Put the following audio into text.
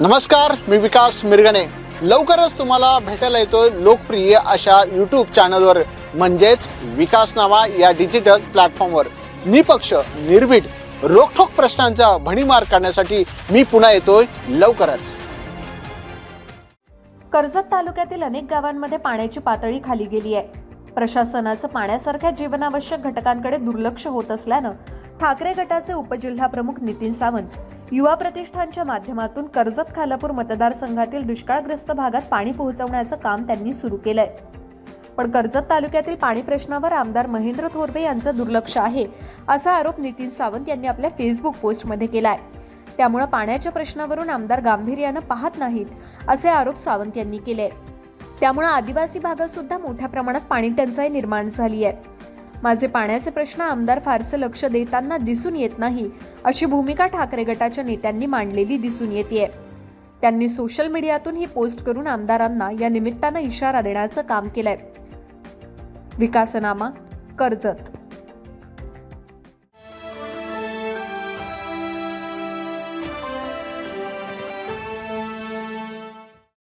नमस्कार मी विकास मिरगणे. लवकरच तुम्हाला भेटायला येतोय लोकप्रिय अशा यूट्यूब चॅनलवर म्हणजेच विकास नावा या डिजिटल प्लॅटफॉर्मवर निपक्ष निर्भीड रोखोक प्रश्नांचा भणीमार करण्यासाठी मी पुन्हा येतोय लवकरच. कर्जत तालुक्यातील अनेक गावांमध्ये पाण्याची पातळी खाली गेली आहे. प्रशासनाचं पाण्यासारख्या जीवनावश्यक घटकांकडे दुर्लक्ष होत असल्यानं ठाकरे गटाचे उपजिल्हाप्रमुख नितीन सावंत युवा प्रतिष्ठानच्या माध्यमातून कर्जत खालापूर मतदारसंघातील दुष्काळग्रस्त भागात पाणी पोहोचवण्याचं काम त्यांनी सुरू केलंय. पण कर्जत तालुक्यातील पाणी प्रश्नावर आमदार महेंद्र थोरवे यांचं दुर्लक्ष आहे असा आरोप नितीन सावंत यांनी आपल्या फेसबुक पोस्टमध्ये केलाय. त्यामुळे पाण्याच्या प्रश्नावरून आमदार गांभीर्यानं पाहत नाहीत असे आरोप सावंत यांनी केले त्यामुळे आदिवासी भागात सुद्धा मोठ्या प्रमाणात पाणी टंचाई निर्माण झाली आहे माझे पाण्याचे प्रश्न आमदार फारसे लक्ष देताना दिसून येत नाही अशी भूमिका ठाकरे गटाच्या नेत्यांनी मांडलेली दिसून येते त्यांनी सोशल मीडियातून ही पोस्ट करून आमदारांना या निमित्तानं इशारा देण्याचं काम केलंय. विकासनामा कर्जत